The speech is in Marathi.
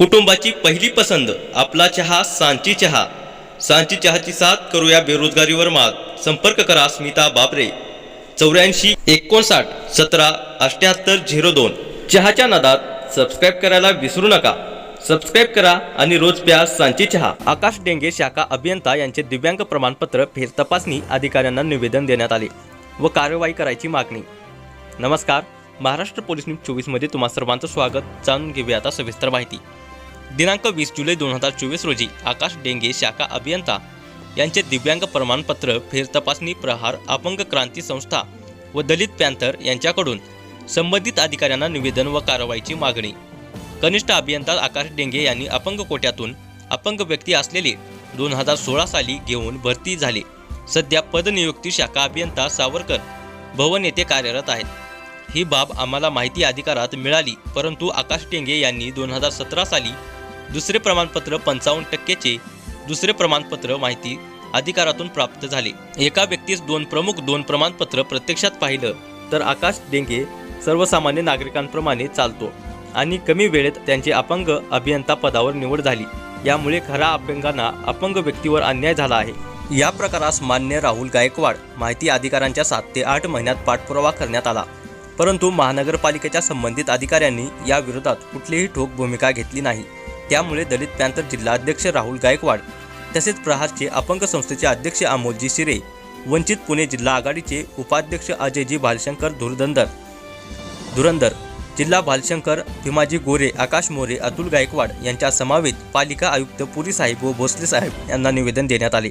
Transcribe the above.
कुटुंबाची पहिली पसंद आपला चहा सांची चहा. सांची चहाची साथ करूया बेरोजगारीवर मात. संपर्क करा स्मिता बाबरे चौऱ्याऐंशी एकोणसाठ सतरा अठ्याहत्तर झिरो दोन. चहाच्या नादात सबस्क्राईब करायला विसरू नका. सबस्क्राईब करा आणि रोज प्या सांची चहा. आकाश डेंगे शाखा अभियंता यांचे दिव्यांग प्रमाणपत्र फेर तपासणी अधिकाऱ्यांना निवेदन देण्यात आले व कार्यवाही करायची मागणी. नमस्कार. महाराष्ट्र पोलीस न्यूज चोवीसमध्ये तुम्हा सर्वांचं स्वागत. जाणून घेऊया आता सविस्तर माहिती. दिनांक वीस जुलै दोन हजार चोवीस रोजी आकाश डेंगे शाखा अभियंता यांचे दिव्यांग प्रमाणपत्र फेरतपासणी प्रहार अपंग क्रांती संस्था व दलित पॅन्थर यांच्याकडून संबंधित अधिकाऱ्यांना निवेदन व कारवाईची मागणी. कनिष्ठ अभियंता आकाश डेंगे यांनी अपंग कोट्यातून अपंग व्यक्ती असलेले दोन हजार सोळा साली घेऊन भरती झाले. सध्या पदनियुक्ती शाखा अभियंता सावरकर भवन येथे कार्यरत आहेत. ही बाब आम्हाला माहिती अधिकारात मिळाली परंतु आकाश टेंगे यांनी दोन हजार सतरा साली दुसरे प्रमाणपत्र पंचावन्न टक्केचे दुसरे प्रमाणपत्र माहिती अधिकारातून प्राप्त झाले. एका व्यक्तीस दोन प्रमुख दोन प्रमाणपत्र प्रत्यक्षात पाहिलं तर आकाश डेंगे सर्वसामान्य नागरिकांप्रमाणे चालतो आणि कमी वेळेत त्यांचे अपंग अभियंता पदावर निवड झाली. यामुळे खऱ्या अपंगांना अपंग व्यक्तीवर अन्याय झाला आहे. या प्रकारास मान्य राहुल गायकवाड माहिती अधिकाऱ्यांच्या सात ते आठ महिन्यात पाठपुरावा करण्यात आला. परंतु महानगरपालिकेच्या संबंधित अधिकाऱ्यांनी या विरोधात कुठलीही ठोक भूमिका घेतली नाही. त्यामुळे दलित पॅन्थर जिल्हा अध्यक्ष राहुल गायकवाड तसेच प्रहारचे अपंग संस्थेचे अध्यक्ष अमोलजी शिरे वंचित पुणे जिल्हा आघाडीचे उपाध्यक्ष अजयजी भालशंकर धुरधंदर धुरंदर जिल्हा भालशंकर भीमाजी गोरे आकाश मोरे अतुल गायकवाड यांच्या समावेत पालिका आयुक्त पुरी साहेब व भोसले साहेब यांना निवेदन देण्यात आले.